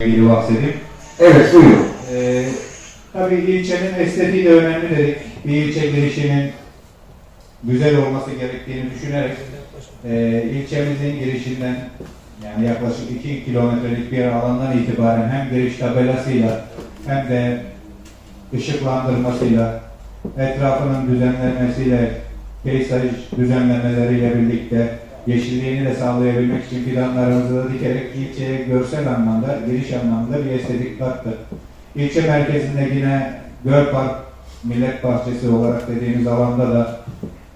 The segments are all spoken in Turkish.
ilgili bahsedeyim. Evet buyurun. Ee, tabii ilçenin estetiği de önemli dedik. Bir ilçe girişinin güzel olması gerektiğini düşünerek e, ilçemizin girişinden yani yaklaşık 2 kilometrelik bir alandan itibaren hem giriş tabelasıyla hem de ışıklandırmasıyla etrafının düzenlenmesiyle peyzaj düzenlemeleriyle birlikte yeşilliğini de sağlayabilmek için fidanlarımızı da dikerek ilçeye görsel anlamda, giriş anlamda bir estetik kattı. İlçe merkezinde yine Göl Park Millet Bahçesi olarak dediğimiz alanda da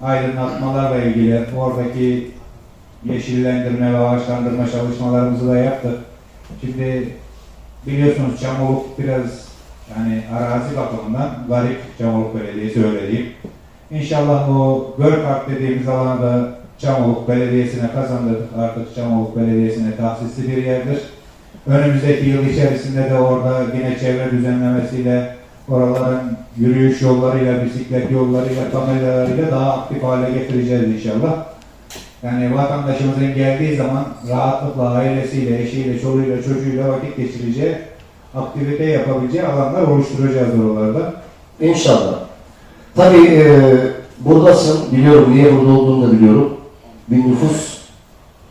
aydınlatmalarla ilgili oradaki yeşillendirme ve ağaçlandırma çalışmalarımızı da yaptık. Şimdi biliyorsunuz Çamoluk biraz yani arazi bakımından garip Çamoluk Belediyesi öyle diyeyim. İnşallah o Göl Park dediğimiz alana da Çamoluk Belediyesi'ne kazandırdık. Artık Çamoluk Belediyesi'ne tahsisli bir yerdir. Önümüzdeki yıl içerisinde de orada yine çevre düzenlemesiyle oraların yürüyüş yollarıyla, bisiklet yollarıyla, kameralarıyla daha aktif hale getireceğiz inşallah. Yani vatandaşımızın geldiği zaman rahatlıkla ailesiyle, eşiyle, çoluğuyla, çocuğuyla vakit geçireceği, aktivite yapabileceği alanlar oluşturacağız oralarda. İnşallah. Tabii e, buradasın. Biliyorum niye burada olduğunu da biliyorum. Bir nüfus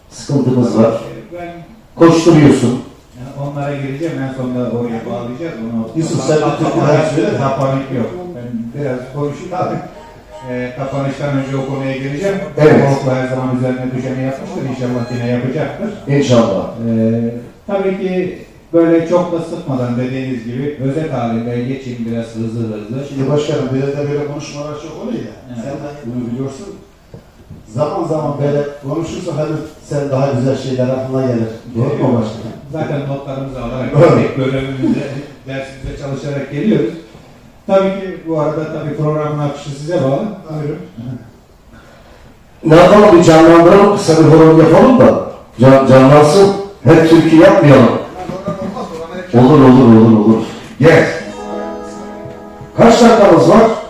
sıkıntımız var. Ben Koşturuyorsun. Yani onlara gireceğim en sonunda oraya bağlayacağız onu. Yusuf, sen de Kapa- Türkçe'den söyle. Kapanık yok. Ben biraz konuşayım abi. Ee, kapanıştan önce o konuya gireceğim. Evet. Korkla her zaman üzerine düşeni yapmıştır. İnşallah yine yapacaktır. İnşallah. Ee, tabii ki böyle çok da sıkmadan dediğiniz gibi özet halinde geçeyim biraz hızlı hızlı. Şimdi başkanım belediye böyle konuşmalar çok oluyor ya. Evet. Sen de bunu biliyorsun. Zaman zaman böyle konuşursa hani sen daha güzel şeyler aklına gelir. Doğru mu başkanım? Zaten notlarımızı alarak tek görevimizde dersimize çalışarak geliyoruz. Tabii ki bu arada tabii programın akışı size bağlı. Buyurun. Ne yapalım bir canlandıralım. Kısa bir horon yapalım da. Can, canlansın. Hep Türkiye yapmayalım. Olur olur olur olur. Gel. Kaç dakikamız var?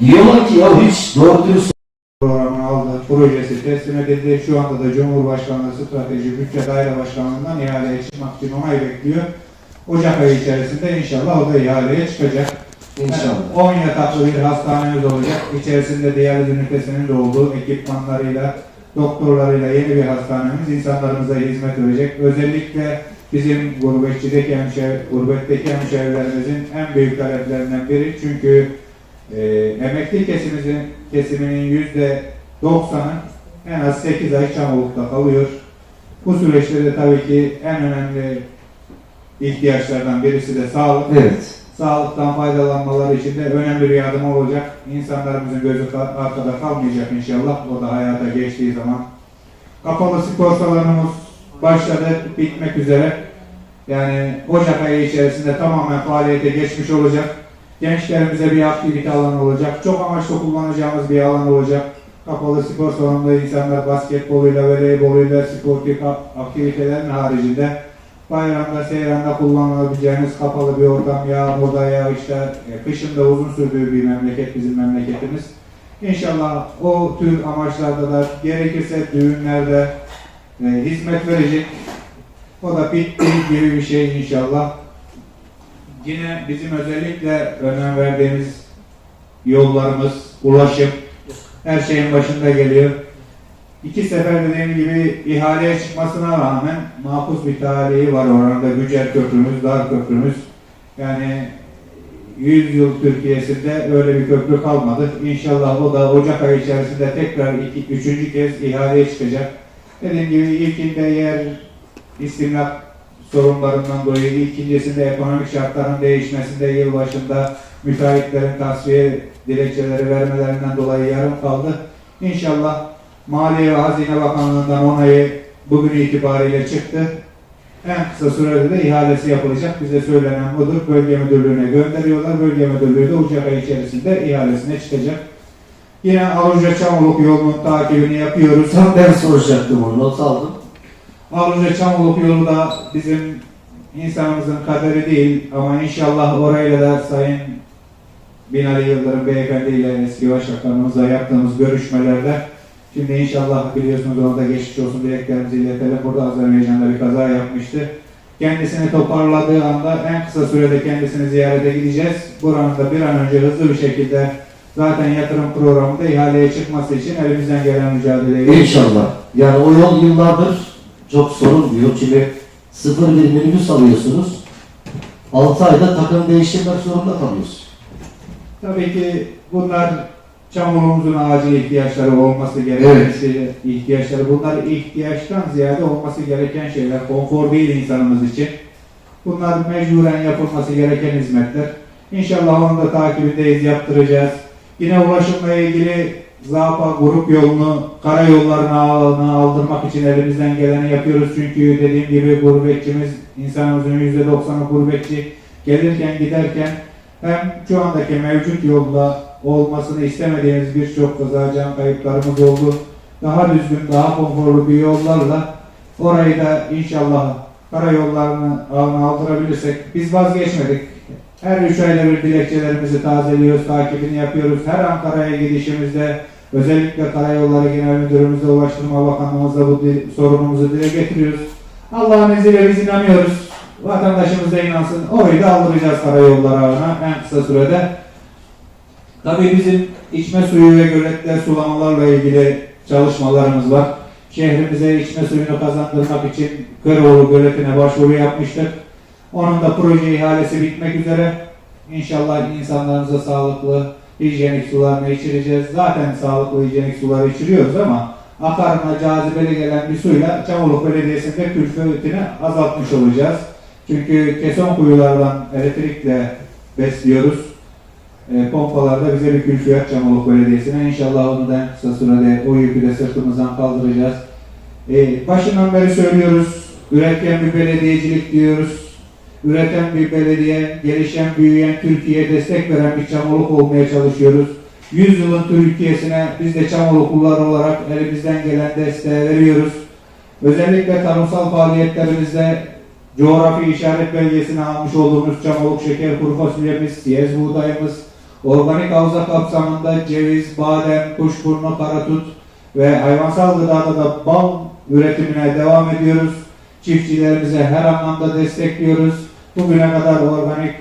Diyorlar ki ya hiç doğru dürüst programını aldı, projesi teslim edildi. Şu anda da Cumhurbaşkanlığı Strateji Bütçe Daire Başkanlığı'ndan ihaleye çıkmak için onay bekliyor. Ocak ayı içerisinde inşallah o da ihaleye çıkacak. inşallah. 10 yataklı bir hastanemiz olacak. İçerisinde diyaliz ünitesinin de olduğu ekipmanlarıyla, doktorlarıyla yeni bir hastanemiz insanlarımıza hizmet verecek. Özellikle bizim gurbetçideki hemşehri, gurbetteki hemşehrilerimizin en büyük taleplerinden biri. Çünkü e, emekli kesimimizin, kesiminin yüzde 90'ı en az 8 ay Çamoluk'ta kalıyor. Bu süreçte de tabii ki en önemli ihtiyaçlardan birisi de sağlık Evet. sağlıktan faydalanmaları için de önemli bir adım olacak. İnsanlarımızın gözü ka- arkada kalmayacak inşallah. O da hayata geçtiği zaman. Kapalı spor salonumuz başladı, bitmek üzere. Yani Ocak ayı içerisinde tamamen faaliyete geçmiş olacak. Gençlerimize bir aktivite alanı olacak. Çok amaçlı kullanacağımız bir alan olacak. Kapalı spor salonunda insanlar basketboluyla, voleyboluyla, sportif aktivitelerin haricinde bayramda, seyranda kullanılabileceğiniz kapalı bir ortam, yağmurda, yağışta, e, kışın da uzun sürdüğü bir memleket bizim memleketimiz. İnşallah o tür amaçlarda da gerekirse düğünlerde e, hizmet verecek. O da bitti gibi bir şey inşallah. Yine bizim özellikle önem verdiğimiz yollarımız, ulaşım her şeyin başında geliyor. İki sefer dediğim gibi ihaleye çıkmasına rağmen makuz bir tarihi var orada. Gücer Köprümüz, Dar Köprümüz. Yani 100 yıl Türkiye'sinde öyle bir köprü kalmadı. İnşallah o da Ocak ayı içerisinde tekrar iki, üçüncü kez ihaleye çıkacak. Dediğim gibi ilkinde yer istimlak sorunlarından dolayı, ikincisinde ekonomik şartların değişmesinde yıl başında müteahhitlerin tasfiye dilekçeleri vermelerinden dolayı yarım kaldı. İnşallah Maliye ve Hazine Bakanlığı'ndan onayı bugün itibariyle çıktı. En kısa sürede de ihalesi yapılacak. Bize söylenen budur. Bölge müdürlüğüne gönderiyorlar. Bölge müdürlüğü de Ocak ayı içerisinde ihalesine çıkacak. Yine Avruca Çamoluk yolunun takibini yapıyoruz. Tam ben soracaktım onu. Not aldım. Avruca Çamoluk yolu da bizim insanımızın kaderi değil ama inşallah orayla da Sayın Binali Yıldırım Beyefendi ile eski başbakanımızla yaptığımız görüşmelerde Şimdi inşallah biliyorsunuz orada geçmiş olsun dileklerimizi iletelim. Burada Azerbaycan'da bir kaza yapmıştı. Kendisini toparladığı anda en kısa sürede kendisini ziyarete gideceğiz. Buranın da bir an önce hızlı bir şekilde zaten yatırım programında ihaleye çıkması için elimizden gelen mücadeleyi İnşallah. Yani o yol yıllardır çok sorun diyor. Şimdi sıfır bir minibüs alıyorsunuz. 6 ayda takım değiştirmek zorunda kalıyorsunuz. Tabii ki bunlar çamurumuzun acil ihtiyaçları olması gereken Evet. şey- ihtiyaçları. Bunlar ihtiyaçtan ziyade olması gereken şeyler. Konfor değil insanımız için. Bunlar mecburen yapılması gereken hizmetler. İnşallah onu da takibindeyiz, yaptıracağız. Yine ulaşımla ilgili Zapa grup yolunu karayollarına ağına aldırmak için elimizden geleni yapıyoruz. Çünkü dediğim gibi gurbetçimiz, insanımızın %90'ı gurbetçi. Gelirken giderken hem şu andaki mevcut yolda olmasını istemediğimiz birçok kaza can kayıplarımız oldu. Daha düzgün, daha konforlu bir yollarla orayı da inşallah karayollarını ağına aldırabilirsek biz vazgeçmedik. Her üç ayda bir dilekçelerimizi tazeliyoruz, takibini yapıyoruz. Her Ankara'ya gidişimizde özellikle Karayolları Genel Müdürümüzle, Ulaştırma Bakanlığımızla bu sorunumuzu dile getiriyoruz. Allah'ın izniyle biz inanıyoruz. Vatandaşımız da inansın. Orayı da aldıracağız karayolları ağına en kısa sürede. Tabii bizim içme suyu ve göletler sulamalarla ilgili çalışmalarımız var. Şehrimize içme suyunu kazandırmak için Köroğlu Göleti'ne başvuru yapmıştık. Onun da proje ihalesi bitmek üzere. İnşallah insanlarımıza sağlıklı, hijyenik sularını içireceğiz. Zaten sağlıklı, hijyenik suları içiriyoruz ama akarına cazibeli gelen bir suyla Çamoluk Belediyesi'nde külfetini azaltmış olacağız. Çünkü keson kuyulardan elektrikle besliyoruz. E, pompalarda bize bir külfiyat Çamoluk Belediyesi'ne. İnşallah onu da kısa sürede o yükü de sırtımızdan kaldıracağız. E, başından beri söylüyoruz, üretken bir belediyecilik diyoruz. Üreten bir belediye, gelişen, büyüyen Türkiye'ye destek veren bir Çamoluk olmaya çalışıyoruz. 100 yılın Türkiye'sine biz de Çamoluklular olarak elimizden gelen desteği veriyoruz. Özellikle tarımsal faaliyetlerimizde coğrafi işaret belgesini almış olduğumuz Çamoluk şeker kuru fasulyemiz, siyez buğdayımız, organik havza kapsamında ceviz, badem, kuşburnu, karatut ve hayvansal gıdada da bal üretimine devam ediyoruz. Çiftçilerimize her anlamda destekliyoruz. Bugüne kadar organik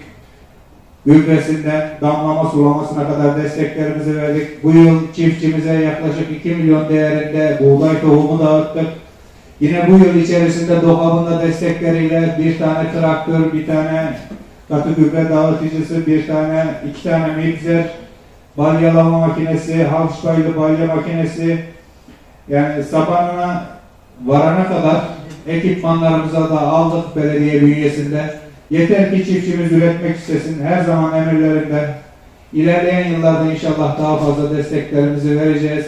gübresinden damlama sulamasına kadar desteklerimizi verdik. Bu yıl çiftçimize yaklaşık 2 milyon değerinde buğday tohumu dağıttık. Yine bu yıl içerisinde DOKAB'ın destekleriyle bir tane traktör, bir tane katı gübre dağıtıcısı, bir tane, iki tane mibzer, balyalama makinesi, halçbaylı balya makinesi, yani sabanına varana kadar ekipmanlarımıza da aldık belediye bünyesinde. Yeter ki çiftçimiz üretmek istesin. Her zaman emirlerinde. İlerleyen yıllarda inşallah daha fazla desteklerimizi vereceğiz.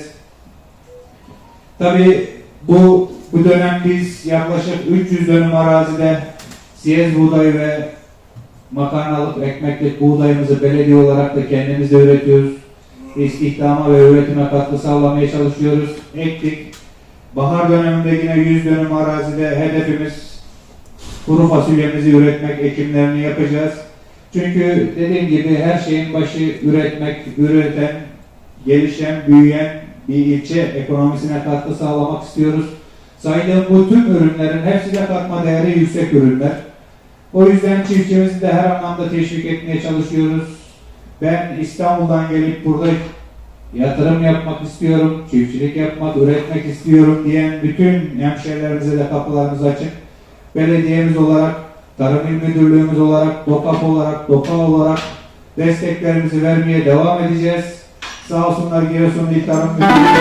Tabii bu bu dönem biz yaklaşık 300 dönüm arazide siyez buğdayı ve makarnalık, ekmeklik buğdayımızı belediye olarak da kendimiz de üretiyoruz. İstihdama ve üretime katkı sağlamaya çalışıyoruz. Ektik. Bahar döneminde yine 100 dönüm arazide hedefimiz kuru fasulyemizi üretmek, ekimlerini yapacağız. Çünkü dediğim gibi her şeyin başı üretmek, üreten, gelişen, büyüyen bir ilçe ekonomisine katkı sağlamak istiyoruz. Saydığım bu tüm ürünlerin hepsi de katma değeri yüksek ürünler. O yüzden çiftçimizi de her anlamda teşvik etmeye çalışıyoruz. Ben İstanbul'dan gelip burada yatırım yapmak istiyorum, çiftçilik yapmak, üretmek istiyorum diyen bütün hemşehrilerimize de kapılarımız açık. Belediyemiz olarak, Tarım İl Müdürlüğümüz olarak, DOKAP olarak, DOKA olarak desteklerimizi vermeye devam edeceğiz. Sağ olsunlar Giresun İl Tarım Müdürlüğümüz,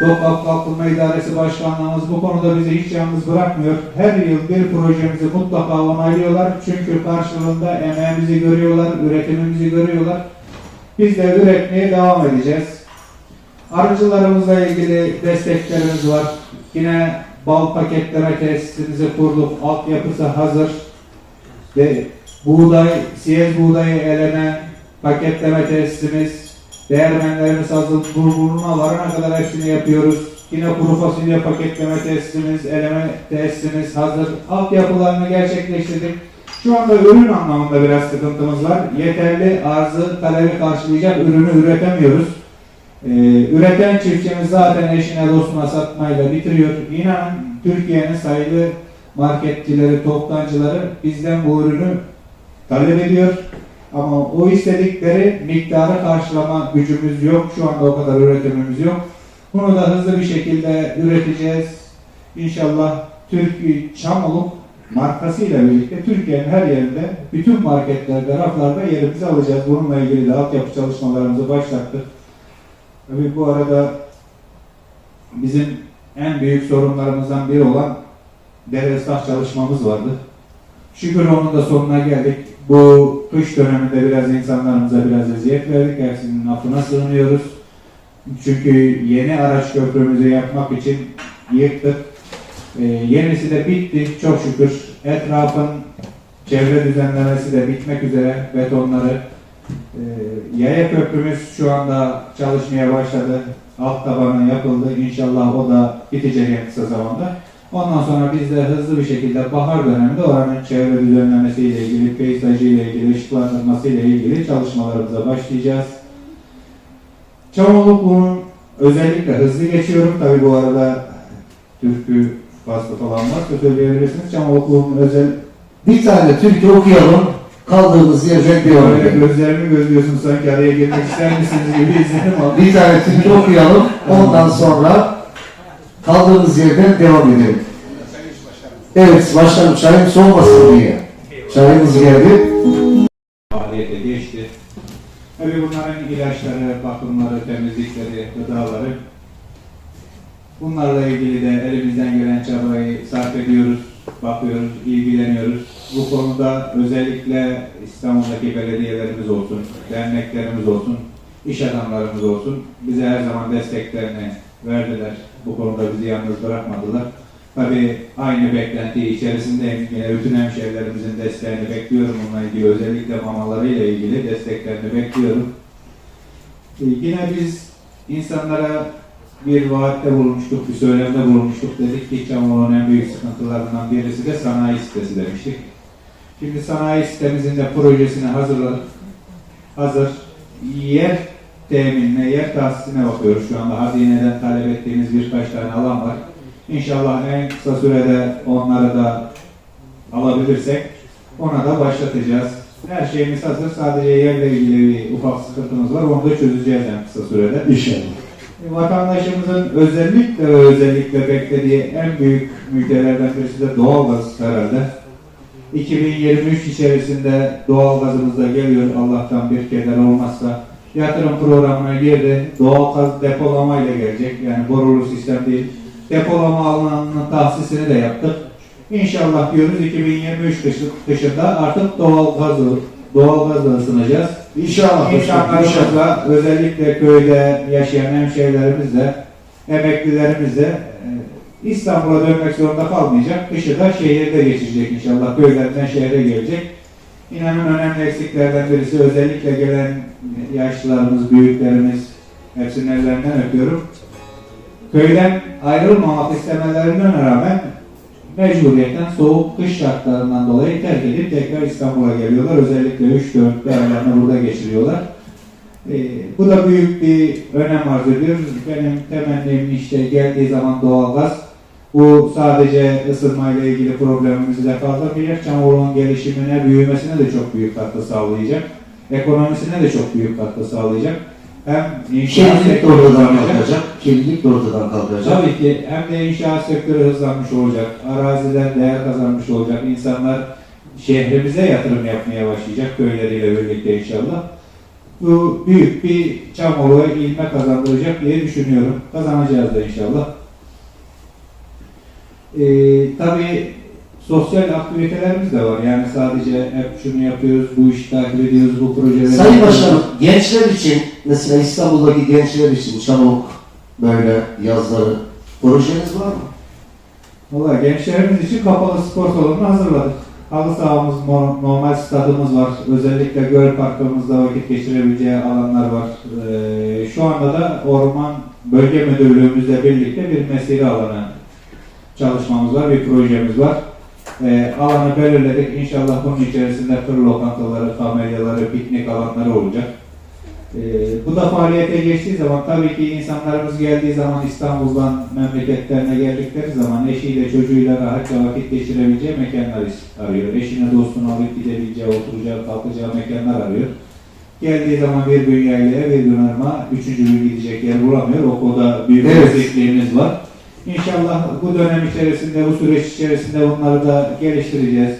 DOKAP Kalkınma İdaresi Başkanlığımız bu konuda bizi hiç yalnız bırakmıyor. Her yıl bir projemizi mutlaka onaylıyorlar. Çünkü karşılığında emeğimizi görüyorlar, üretimimizi görüyorlar. Biz de üretmeye devam edeceğiz. Arıcılarımızla ilgili desteklerimiz var. Yine bal paketleme tesisimizi kurduk. Altyapısı hazır. Ve buğday, siyez buğdayı eleme, paketleme tesisimiz, değermenlerimiz hazır. Bulguruna varana kadar hepsini yapıyoruz. Yine kuru fasulye paketleme tesisimiz, eleme tesisimiz hazır. Altyapılarını gerçekleştirdik. Şu anda ürün anlamında biraz sıkıntımız var. Yeterli arzı, talebi karşılayacak ürünü üretemiyoruz. Ee, üreten çiftçimiz zaten eşine dostuna satmayla bitiriyor. İnanın Türkiye'nin sayılı marketçileri, toptancıları bizden bu ürünü talep ediyor. Ama o istedikleri miktarı karşılama gücümüz yok. Şu anda o kadar üretimimiz yok. Bunu da hızlı bir şekilde üreteceğiz. İnşallah Türkiye Çamoluk markasıyla birlikte Türkiye'nin her yerinde bütün marketlerde, raflarda yerimizi alacağız. Bununla ilgili de altyapı çalışmalarımızı başlattık. Tabii bu arada bizim en büyük sorunlarımızdan biri olan dere ıslah çalışmamız vardı. Şükür onun da sonuna geldik. Bu kış döneminde biraz insanlarımıza biraz eziyet verdik. Hepsinin affına sığınıyoruz. Çünkü yeni araç köprümüzü yapmak için yıktık. Ee, yenisi de bitti çok şükür. Etrafın çevre düzenlemesi de bitmek üzere betonları. Ee, yaya köprümüz şu anda çalışmaya başladı. Alt tabanı yapıldı. İnşallah o da bitecek en kısa zamanda. Ondan sonra biz de hızlı bir şekilde bahar döneminde oranın çevre düzenlemesiyle ilgili, peyzajı ile ilgili, ışıklandırması ile ilgili çalışmalarımıza başlayacağız. Çamoluk özellikle hızlı geçiyorum. Tabi bu arada türkü vasfı falan varsa söyleyebilirsiniz. Çamolukluğun özel Bir tane türkü okuyalım. Kaldığımız yerden devam edelim. gözlerimi gözlüyorsun sanki araya girmek ister misiniz gibi izledim ama Bir tane türkü okuyalım. Ondan sonra kaldığımız yerden devam edelim. Evet başkanım çayım soğumasın diye. Çayımız geldi. faaliyete geçti. Tabii bunların ilaçları, bakımları, temizlikleri, gıdaları bunlarla ilgili de elimizden gelen çabayı sarf ediyoruz, bakıyoruz, ilgileniyoruz. Bu konuda özellikle İstanbul'daki belediyelerimiz olsun, derneklerimiz olsun, iş adamlarımız olsun bize her zaman desteklerini verdiler. Bu konuda bizi yalnız bırakmadılar. Tabii aynı beklenti içerisindeyim. Yine bütün hemşehrilerimizin desteğini bekliyorum. Bununla ilgili özellikle mamalarıyla ilgili desteklerini bekliyorum. Ee, Yine biz insanlara bir vaatte bulunmuştuk, bir söylemde bulunmuştuk. Dedik ki Çamoluk'un en büyük sıkıntılarından birisi de sanayi sitesi demiştik. Şimdi sanayi sitemizin de projesini hazırladık. Hazır. Yer teminine, yer tahsisine bakıyoruz şu anda. Hazineden talep ettiğimiz birkaç tane alan var. İnşallah en kısa sürede onları da alabilirsek ona da başlatacağız. Her şeyimiz hazır. Sadece yerle ilgili bir ufak sıkıntımız var. Onu da çözeceğiz en kısa sürede. İnşallah. Vatandaşımızın özellikle özellikle beklediği en büyük müjdelerden birisi de doğalgaz herhalde. 2023 içerisinde doğalgazımız da geliyor Allah'tan bir keder olmazsa. Yatırım programına girdi. Doğalgaz depolamayla gelecek. Yani borulu sistem değil. Depolama alanının tahsisini de yaptık. İnşallah diyoruz 2023 dışı- dışında artık doğalgaz doğalgazla ısınacağız. İnşallah. başkanım, İnşallah. İnsanlarımızla özellikle köyde yaşayan hemşehrilerimizle, emeklilerimizle İstanbul'a dönmek zorunda kalmayacak. Kışı da şehirde geçecek inşallah. Köylerden şehre gelecek. İnanın önemli eksiklerden birisi özellikle gelen yaşlılarımız, büyüklerimiz hepsinin ellerinden öpüyorum. Köyden ayrılmamak istemelerine rağmen mecburiyetten soğuk kış şartlarından dolayı terk edip tekrar İstanbul'a geliyorlar. Özellikle 3-4 değerlerini burada geçiriyorlar. Ee, bu da büyük bir önem arz ediyor. Benim temennim işte geldiği zaman doğalgaz. Bu sadece ısınmayla ilgili problemimizi de kaldırmayacak. Çamurluğun gelişimine, büyümesine de çok büyük katkı sağlayacak. Ekonomisine de çok büyük katkı sağlayacak. Hem inşaat sektörü ortadan kalkacak. Kirlilik de ortadan kalkacak. Tabii ki hem de inşaat sektörü hızlanmış olacak, araziler değer kazanmış olacak, insanlar şehrimize yatırım yapmaya başlayacak köyleriyle birlikte inşallah. Bu büyük bir Çamolu'ya ilme kazandıracak diye düşünüyorum. Kazanacağız da inşallah. Ee, tabii sosyal aktivitelerimiz de var. Yani sadece hep şunu yapıyoruz, bu işi takip ediyoruz, bu projeleri Sayın. Başkanım, gençler için, mesela İstanbul'daki gençler için Çamoluk böyle yazları projeniz var mı? Valla gençlerimiz için kapalı spor salonunu hazırladık. Halı sahamız, no- normal stadımız var. Özellikle göl parkımızda vakit geçirebileceği alanlar var. Ee, şu anda da Orman Bölge Müdürlüğümüzle birlikte bir mesire alanı çalışmamız var, bir projemiz var. Ee, alanı belirledik. İnşallah bunun içerisinde kır lokantaları, kamelyaları, piknik alanları olacak. Ee, bu da faaliyete geçtiği zaman tabii ki insanlarımız geldiği zaman İstanbul'dan memleketlerine geldikleri zaman eşiyle çocuğuyla rahatça vakit geçirebileceği mekanlar arıyor. Eşine dostunu alıp gidebileceği, oturacağı, kalkacağı mekanlar arıyor. Geldiği zaman bir gün yaylaya, bir gün arma, üçüncü gün gidecek yer bulamıyor. O konuda büyük bir Evet. eksikliğimiz var. İnşallah bu dönem içerisinde, bu süreç içerisinde bunları da geliştireceğiz.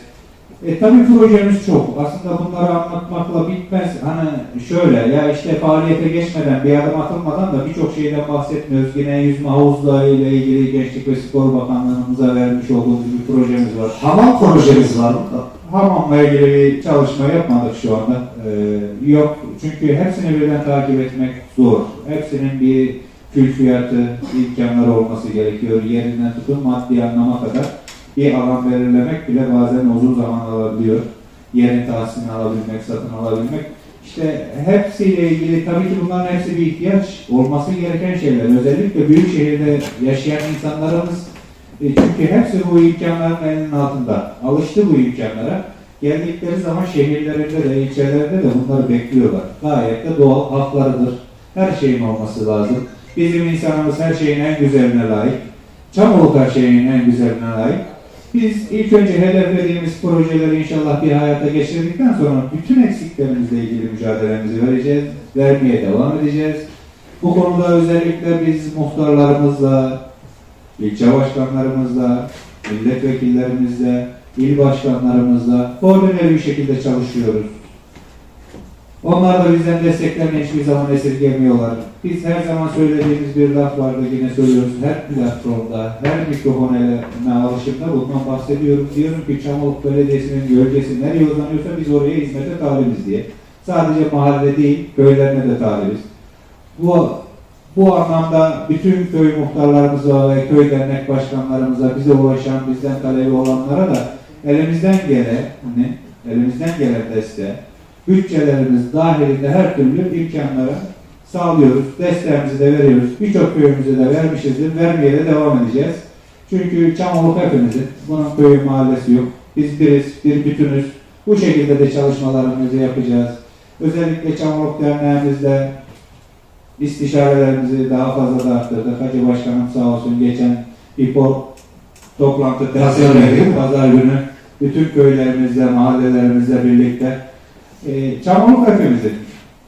E tabii projemiz çok. Aslında bunları anlatmakla bitmez. Hani şöyle ya işte faaliyete geçmeden, bir adım atılmadan da birçok şeyden bahsetmiyoruz. Yine yüzme havuzları ile ilgili Gençlik ve Spor Bakanlığımıza vermiş olduğumuz bir projemiz var. Hamam projemiz var mı? Hamamla ilgili bir çalışma yapmadık şu anda. Ee, yok. Çünkü hepsini birden takip etmek zor. Hepsinin bir külfiyatı, imkanları olması gerekiyor. Yerinden tutun maddi anlama kadar bir alan belirlemek bile bazen uzun zaman alabiliyor. Yerin tahsilini alabilmek, satın alabilmek. İşte hepsiyle ilgili tabii ki bunların hepsi bir ihtiyaç olması gereken şeyler. Özellikle büyük şehirde yaşayan insanlarımız e, Çünkü hepsi bu imkanların elinin altında. Alıştı bu imkanlara. Geldikleri zaman şehirlerinde de, ilçelerde de bunları bekliyorlar. Gayet de doğal haklarıdır. Her şeyin olması lazım. Bizim insanımız her şeyin en güzeline layık. Çamoluk her şeyin en güzeline layık. Biz ilk önce hedeflediğimiz projeleri inşallah bir hayata geçirdikten sonra bütün eksiklerimizle ilgili mücadelemizi vereceğiz, vermeye devam edeceğiz. Bu konuda özellikle biz muhtarlarımızla, ilçe başkanlarımızla, milletvekillerimizle, il başkanlarımızla koordineli bir şekilde çalışıyoruz. Onlar da bizden desteklerini hiçbir zaman esirgemiyorlar. Biz her zaman söylediğimiz bir laf vardı yine söylüyoruz. Her platformda, her mikrofon elime alışımda bundan bahsediyorum. Diyorum ki Çamoluk Belediyesi'nin gölgesi nereye uzanıyorsa biz oraya hizmete talibiz diye. Sadece mahalle değil, köylerine de talibiz. Bu bu anlamda bütün köy muhtarlarımıza ve köy dernek başkanlarımıza, bize ulaşan, bizden talebi olanlara da elimizden gelen, hani elimizden gelen desteği, bütçelerimiz dahilinde her türlü imkanları sağlıyoruz. Desteğimizi de veriyoruz. Birçok köyümüze de vermişizdir. Vermeye de devam edeceğiz. Çünkü Çamoluk hepimizin. Bunun köyü mahallesi yok. Biz biriz, bir bütünüz. Bu şekilde de çalışmalarımızı yapacağız. Özellikle Çamoluk Derneğimizde istişarelerimizi daha fazla da arttırdık. Hacı Başkanım sağ olsun geçen bir po- toplantı. Pazar günü bütün köylerimizle, mahallelerimizle birlikte e, Çamoluk hepimizin.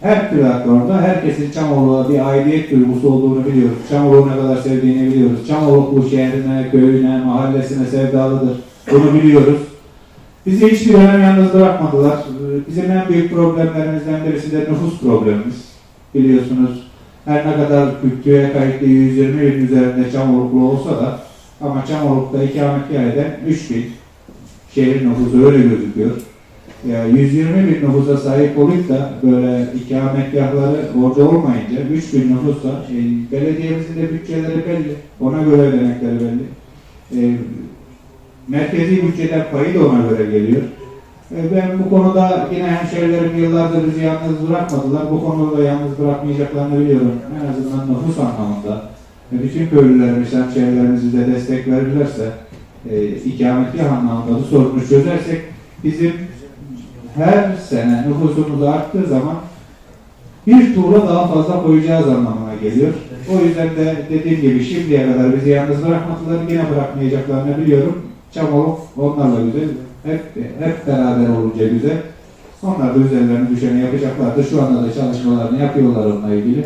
Her platformda herkesin Çamoluk'a bir aidiyet duygusu olduğunu biliyoruz. Çamoluk'u ne kadar sevdiğini biliyoruz. Çamoluk bu şehrine, köyüne, mahallesine sevdalıdır. Bunu biliyoruz. Bizi hiçbir dönem yalnız bırakmadılar. Ee, Bizim en büyük problemlerimizden birisi de nüfus problemimiz. Biliyorsunuz her ne kadar köye kayıtlı 120 bin üzerinde Çamoluklu olsa da ama Çamoluk'ta ikametgah eden 3 bin. Şehir nüfusu öyle gözüküyor. Ya 120 bin nüfusa sahip olup da böyle ikametgahları orada olmayınca 3 bin nüfusla e, belediyemizin de bütçeleri belli. Ona göre ödenekleri belli. E, merkezi bütçeden payı da ona göre geliyor. E, ben bu konuda yine hemşehrilerim yıllardır bizi yalnız bırakmadılar. Bu konuda da yalnız bırakmayacaklarını biliyorum. En azından nüfus anlamında. Ve bütün köylülerimiz, hemşehrilerimiz bize destek verirlerse, e, ikametgah anlamında bu sorunu çözersek bizim her sene nüfusumuz arttığı zaman bir tuğla daha fazla koyacağız anlamına geliyor. O yüzden de dediğim gibi şimdiye kadar bizi yalnız bırakmadılar. Yine bırakmayacaklarını biliyorum. Çamoluk onlarla güzel. Hep, hep beraber olunca güzel. Onlar da üzerlerine düşeni yapacaklardır. Şu anda da çalışmalarını yapıyorlar onunla ilgili.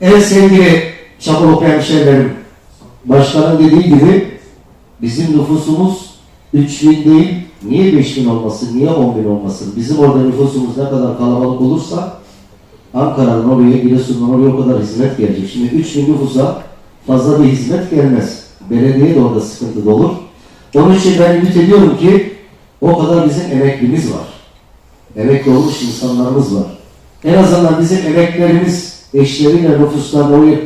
En sevgili Çamoluk hemşehrilerim, başkanın dediği gibi bizim nüfusumuz 3000 değil, niye 5000 olmasın, niye 10 bin olmasın? Bizim orada nüfusumuz ne kadar kalabalık olursa Ankara'dan oraya, Giresun'dan oraya o kadar hizmet gelecek. Şimdi 3000 nüfusa fazla bir hizmet gelmez. Belediye de orada sıkıntıda olur. Onun için ben ümit ediyorum ki o kadar bizim emeklimiz var. Emekli olmuş insanlarımız var. En azından bizim emeklerimiz eşleriyle nüfuslarla oraya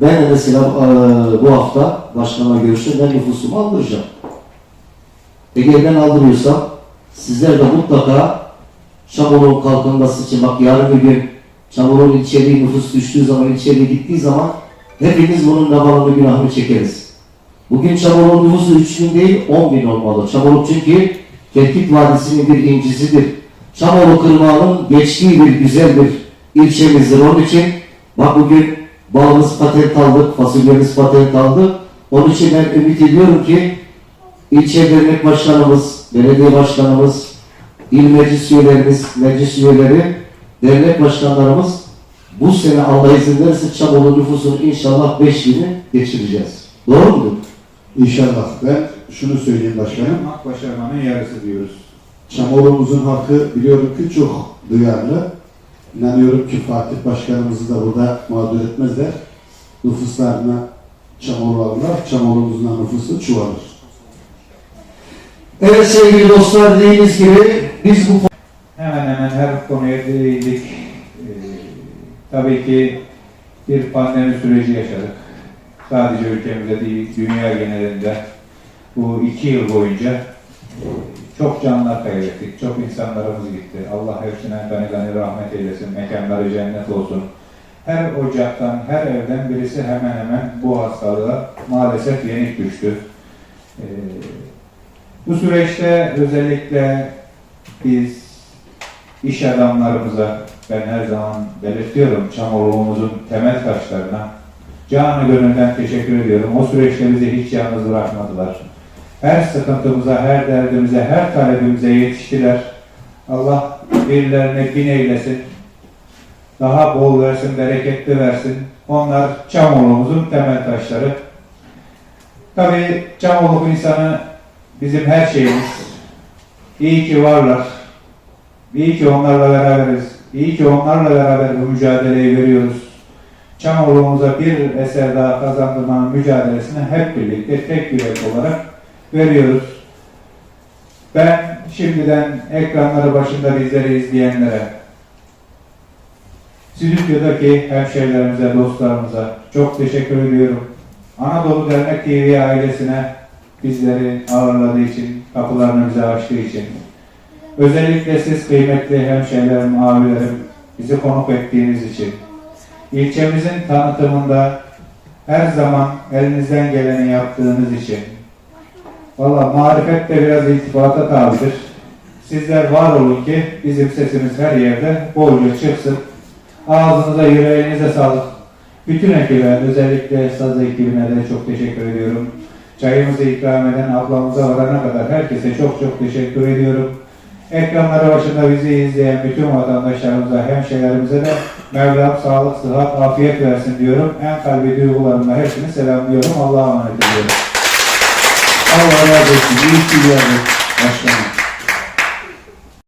ben mesela bu hafta başkanla görüştüm. Ben nüfusumu aldıracağım. Eğer ben aldırıyorsam sizler de mutlaka Çamoluk'un kalkınması için bak yarın bir gün Çamoluk'un içeriği nüfus düştüğü zaman içeriye gittiği zaman hepimiz bunun nabalını günahını çekeriz. Bugün Çamoluk'un nüfusu 3 bin değil 10 bin olmalı. Çamoluk çünkü Tetkik Vadisi'nin bir incisidir. Çamolu Kırmağı'nın geçtiği bir güzel bir ilçemizdir. Onun için bak bugün bağımız patent aldık, fasulyemiz patent aldı. Onun için ben ümit ediyorum ki ilçe dernek başkanımız, belediye başkanımız, il meclis üyelerimiz, meclis üyeleri, dernek başkanlarımız bu sene Allah izin verirse Çamolu nüfusunu inşallah 5000'i geçireceğiz. Doğru mudur? İnşallah. Ben şunu söyleyeyim başkanım. Hak başarmanın yarısı diyoruz. Çamolumuzun halkı biliyorum ki çok duyarlı. İnanıyorum ki Fatih Başkanımızı da burada mağdur etmezler. Nüfuslarına Çamolu alırlar. Çamolumuzun nüfusu çoğalır. Evet sevgili dostlar dediğimiz gibi biz bu Hemen hemen her konuya değindik. Ee, tabii ki bir pandemi süreci yaşadık. Sadece ülkemizde değil, dünya genelinde bu iki yıl boyunca e, çok canlar kaybettik, çok insanlarımız gitti. Allah hepsine gani gani rahmet eylesin, mekanları cennet olsun. Her ocaktan, her evden birisi hemen hemen bu hastalığa maalesef yenik düştü. Ee, bu süreçte özellikle biz iş adamlarımıza ben her zaman belirtiyorum Çamolluğumuzun temel taşlarına canı gönülden teşekkür ediyorum. O süreçte bizi hiç yalnız bırakmadılar. Her sıkıntımıza, her derdimize, her talebimize yetiştiler. Allah birilerine bin eylesin. Daha bol versin, bereketli versin. Onlar Çamolluğumuzun temel taşları. Tabii Çamolluk insanı bizim her şeyimiz. İyi ki varlar. İyi ki onlarla beraberiz. İyi ki onlarla beraber bu mücadeleyi veriyoruz. Çamoğlu'muza bir eser daha kazandırmanın mücadelesini hep birlikte tek yürek olarak veriyoruz. Ben şimdiden ekranları başında bizleri izleyenlere, stüdyodaki hemşehrilerimize, dostlarımıza çok teşekkür ediyorum. Anadolu Dernek TV ailesine bizleri ağırladığı için, kapılarını bize açtığı için, Özellikle siz kıymetli hemşehrilerim, abilerim, bizi konuk ettiğiniz için, ilçemizin tanıtımında her zaman elinizden geleni yaptığınız için, valla marifet de biraz iltifata tabidir. Sizler var olun ki bizim sesimiz her yerde bolca çıksın. Ağzınıza, yüreğinize sağlık. Bütün ekibe, özellikle saz ekibine de çok teşekkür ediyorum. Çayımızı ikram eden ablamıza varana kadar herkese çok çok teşekkür ediyorum. Ekranları başında bizi izleyen bütün vatandaşlarımıza, hemşehrilerimize de Mevlam sağlık, sıhhat, afiyet versin diyorum. En kalbi duygularımla hepsini selamlıyorum. Allah'a emanet ediyorum. Allah razı olsun. İyi ki geldin başkanım.